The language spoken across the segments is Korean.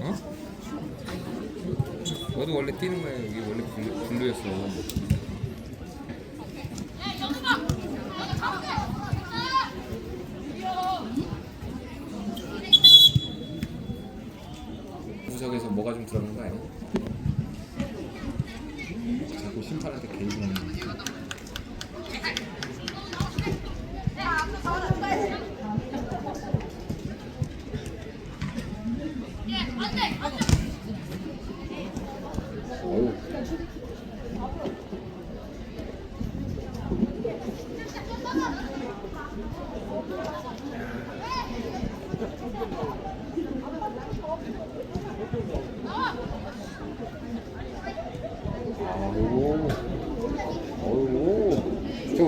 어? 너도 원래 뛰는 거야 여기 원래 블루, 블루였어 구석에서 뭐가 좀 들어간 거 아니야? 자꾸 심판한테 개입하는 거 어우 아이고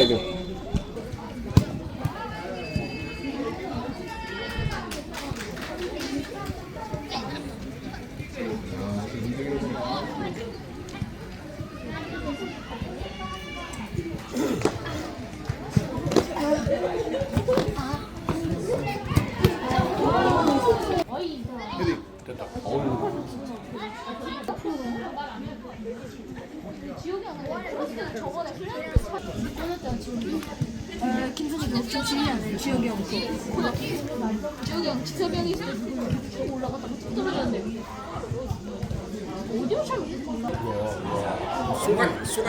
오 옵사이드 아, 움직이는구나. 헤딩 됐다. 아,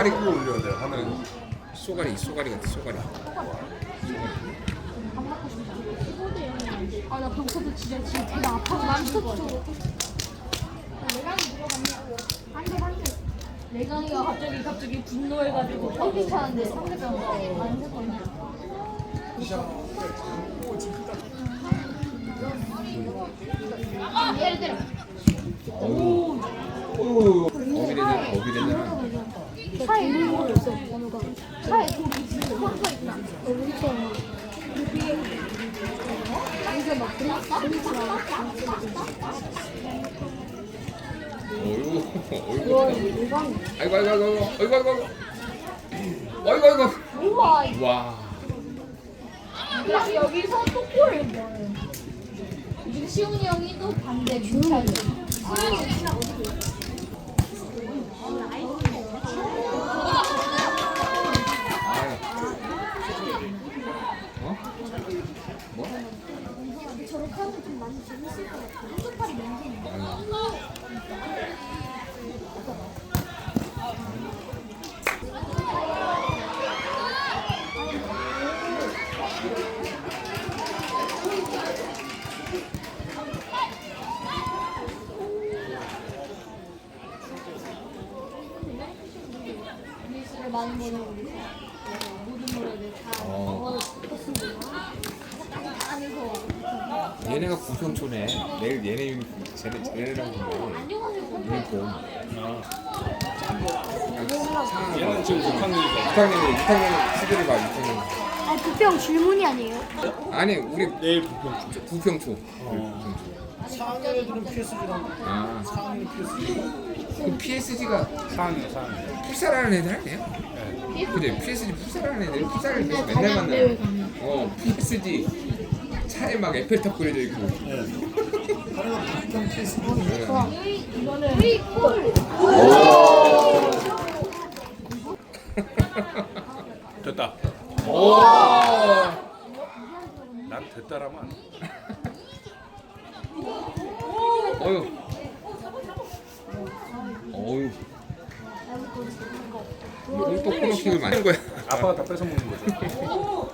끌어 올려야 돼. 하나는 쏘가리, 쏘가리 같아, 쏘가리. 아나 배고파서 진짜 지금 배가 아파서 난 스톱 레강이가 갑자기 갑자기 분노해가지고 헬기 차는데 상대방 안 했거든요. 얘를 때려. 어우, 어비레는, 어비레는. 차에 있는 거 있어, 번호가. 차에 있어. 컴퓨터 있나? 우리처럼. 이게 막 어이구, 어이구. 와, 일반. 아이고, 아이고, 아이고, 아이고, 아이고, 아이고. 아이고, 아이고. 우와. 와. 야, 여기서 또 골을 넣어요. 지금 시훈이 형이 또 반대 주차를. 어? 뭐? 저렇게 하면 좀 많이 재밌을 것 같아. 한쪽팔이 명분. 아유. 많이 보내고 모든 노래를 다 어. 안에서 얘네가 구평초네. 내일 얘네 유니폼, 쟤네, 쟤네랑 보면. 유니폼. 얘는 지금 6학년이죠. 6학년이 6학년 시대를 봐, 6학년. 아, 부평 줄무늬 아니에요? 아니, 우리 내일 부평. 구평초. 어. 4학 년 애들은 PSG랑 아, 4학년 PSG. 그 PSG가 4학년 4학년. 풋살하는 애들 아니에요? 네. 그래, PSG 풋살하는 애들 풋살을 계속 맨날 만나요. 어, PSG 차에 막 에펠탑 그려져 있고. 네. PSG. 네. 됐다. 오! 난 됐다라면 안 돼. 어휴. 어휴. 이거 또 코너킥을 많이 한 거야. 아빠가 다 뺏어 먹는 거죠.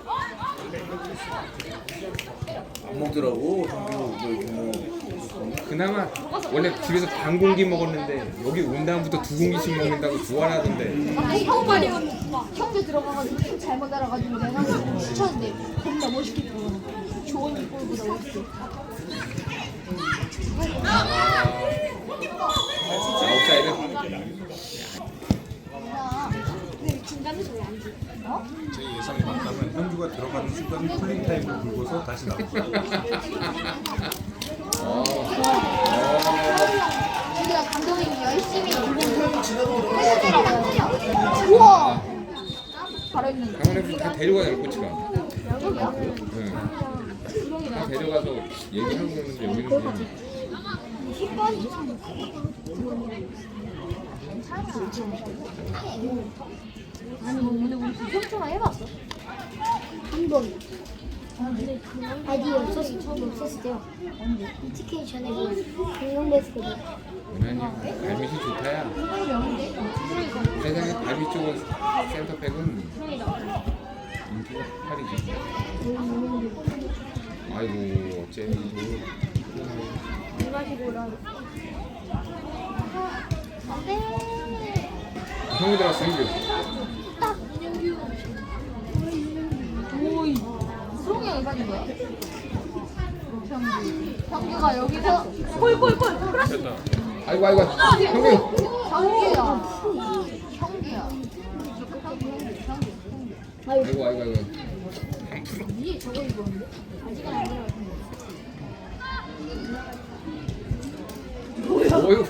안 먹더라고. 그나마 원래 집에서 반 공기 먹었는데 여기 온 다음부터 두 공기씩 먹는다고 좋아하던데. 형만이 형제 들어가가지고 잘못 알아가지고 내가 추천데 겁나 멋있게 부르는 조언이 꼴보다 멋있어. 제 예상이 맞다면 현주가 들어가는 순간 풀링 타임을 굴고서 다시. 어. 우리가 감독님이 열심히 우와 잘했는데 강원에서 다 데려가잖아 코치가. 여 기야? 응. 다 데려가서 얘기하고 그러는데 여기는 그냥 10번 이상. 아니 뭐 오늘 우리 평소나 해봤어? 한 번. 아이디 없었을 처음 없었을 때요. 언제? ETK 전에 그 공룡됐거든. 유난히 발밑이 좋다야. 세상에 발밑 좋은 센터백은 인기가 팔이지. 째 이마시고라. 안돼 형이 들어왔어 형이. 오이 수롱이 형이 빠진 거야? 평규 평규가 여기서 골골골 됐다. 아이고 아이고 형님. 평규야 평규야 아이고 아이고 아이고. 위에 저거 입었는데? 들어갔는데 어휴.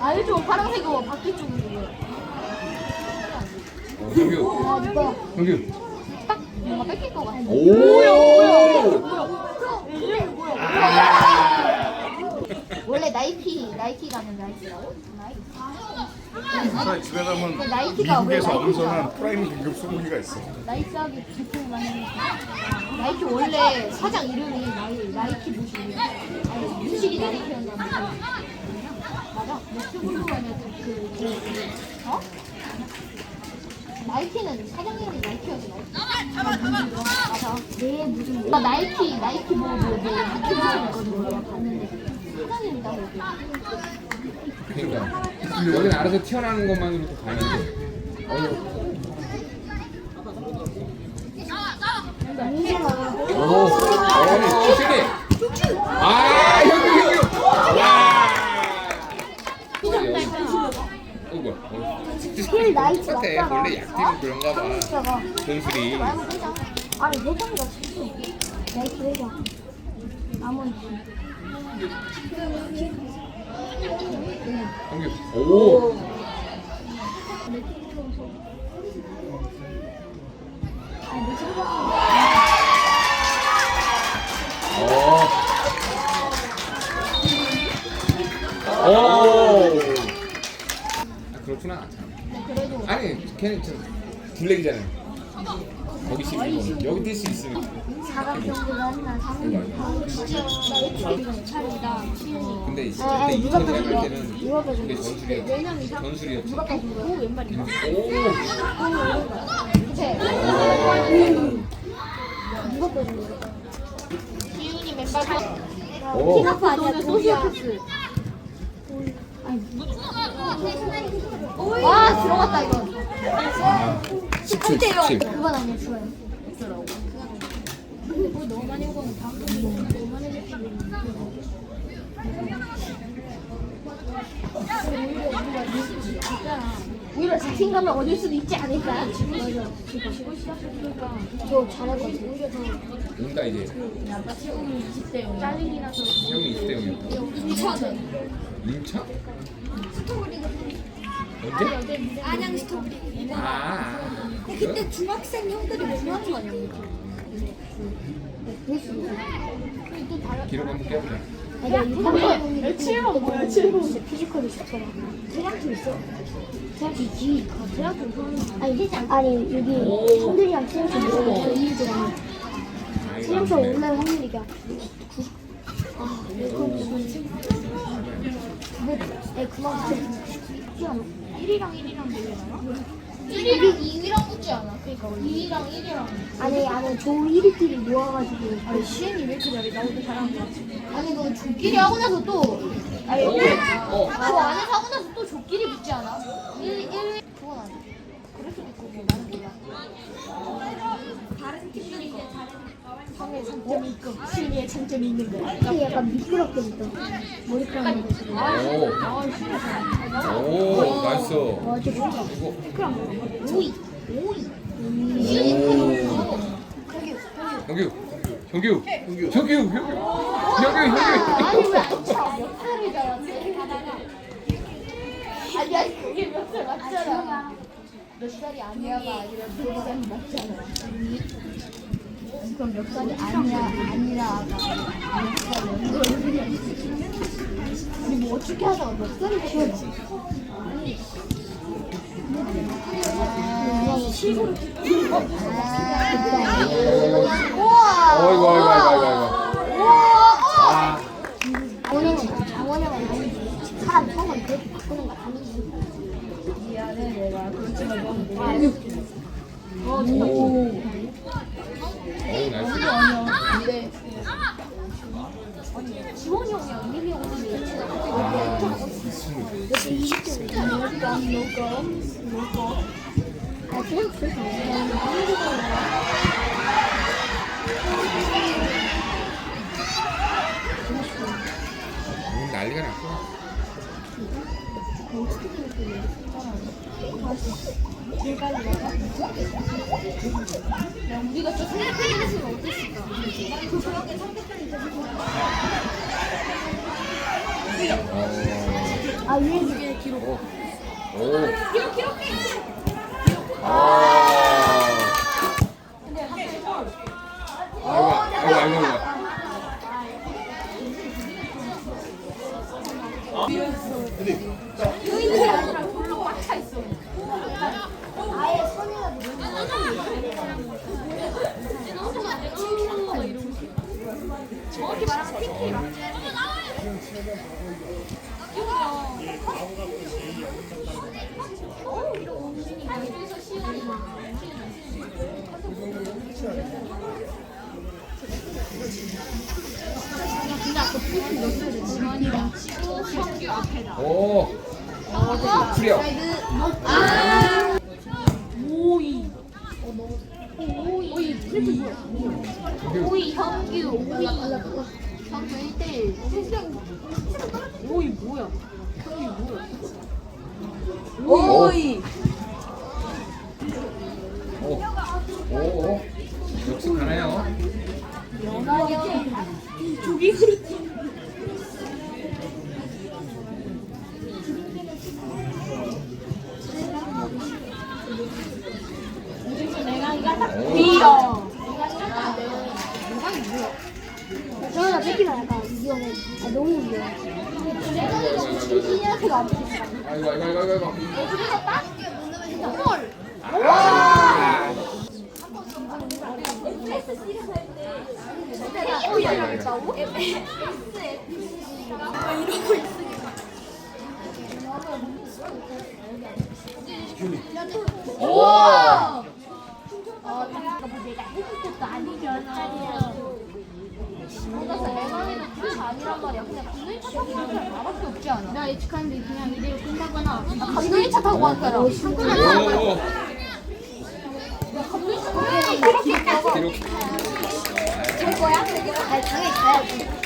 알죠 파란색으로 바퀴 쪽으로 어, 형규. 아 형규. 딱 뭔가 뺏길 것 같아 오. 원래 나이키 나이키 가는 나이키라고? 나이키 사 집에 가면 그 나이키가 미국에서 왜 엄선한 프라임 등급 소고기가 있어. 나이키하게 제품 많이 나이키 원래 사장 이름이 나이, 나이키 무식이야 아니 무식이 나이키였나 맞아 유튜브로 하면 그, 그, 그 어? 나이키는 사장 이름이 나이키였어 맞아 내 무슨 나 나이키 나이키 뭐뭐뭐 유튜브 있거든 내가 봤는데 사장 이름이 나 그러니까 여기는 알아서 튀어나오는 것만으로도. 문제가 오. 어머니 추신이. 아 형규 형규. 와. 어 뭐야? 어. 나이트 똑같아. 원래 약팀은 그런가 봐. 돈술이. 아니 회장이가 진짜 나이트 회장. 아무리 형규. 오. 어. 오. 아, 그렇구나. 아니, 걔는 좀 블랙이잖아요. 거기 12번. 여기 뛸 수 있으니까. 차리다 근데 이- 아, 그때 누가 2000 대학 빼준 갈 거야? 때는 그게 거야? 전술이었지. 오 오. 기훈이 맨발 오. 키나프 아니야 도시야. 와 들어갔다 이거 17, 17. 그건 아니야 좋아요. 너무 많이 오고 방금 너무 많이 오히려 자신 가면 얻을 수도 있지 않을까? 맞아. 지고 시작했으니까 저 잘할 것 같아. 오히려 더 온다 이제. 지금 20대 요 잘리기 나서 형이 20대 형이었다. 인천 임차? 언제? 안양 스토리. 아, 아. 그때 중학생 형들이 뭐하는 거 아니야? 기록 한번 깨보자. 아니 이거 7번 뭐야 7번 피지컬이 좋잖아. 대학교 있어? 대학교 있지. 대학교 아니 아니 여기 형들이랑 아이고, 팀에서 안 돼. 올라올 확률이 야 아, 내 그건 무슨 근데 내 그만 좀 1이랑 1이랑 되려나요? 1위랑 2위랑 붙지 않아? 그러니까 2위랑 1위랑 아니 아니 조 1위끼리 모아가지고 아니 시엔이 왜 이렇게 잘해? 나보다 잘하는 거야 아니 너 조끼리 하고 나서 또 아니 어, 어. 그 안에서 하고 나서 또 조끼리 붙지 않아? 1, 1, 그건 아니야 그럴 수도 있고 뭐 나는 몰라 다른 팀들이 상의 장점이 있고 시엔이의 장점이 있는 거야 이게 약간 미끄럽게 붙어 머리카락이 잘해 오, 나이스. 와 저거 뭐야 오이 오이 형규, 형규, 형규, 형규, 형규, 형규. 왜 아차 몇 살을 자랐지? 아니 아니 그게 몇 살 맞잖아 몇 살이 아니야가 아니라 몇 살이 맞잖아 그럼 몇 살이 아니야 살이야 우리 뭐 어떻게 하다가 몇 살이 되었지? 시골 우와 어이구, 어이구, 어이구, 어이구. 우와 장원형은 아니지 사람 성은 그렇게 바꾸는 거 아니지 미안해 내가 그렇지만 너무 아, 오. 근데 지원이 형이 아, 옆에 20대 아 계속 그렇게 음, 난리가 났구나. 아 기록, 아. 아이고, 아이고, 아이고, 아이고. 아예 선이가 정확히 말하면 핑키 맞지? 지원이랑 치고 성규 앞에다 오, 프리어. 아 오이 오이 오이 형규. 오이 현규 1대1 오이 뭐야 현규 뭐야 오이. 오, 오, 오. 역시 가나요? 저기 흐릿해 오. 위어 저는 뺏기면 아 너무 위험해 이렇게가 안 보였어 아이고, 아이고, 아이고, 아이고. 헐 아. 아이고, 아이고. 알자고? 오. 아, 내가 해줄 것도 아니잖아. 뭔가 레망에도 그게 아니란 말이야. 그냥 감독차 타고 가는 사람 나밖에 없지 않아? 나 예측하는데 그냥 이대로 끝나거나. 감독차 타고 가는 사람. 오. 감독차 타고 가는 사람. 기록. 갈 거야? 아니 당연히 가야지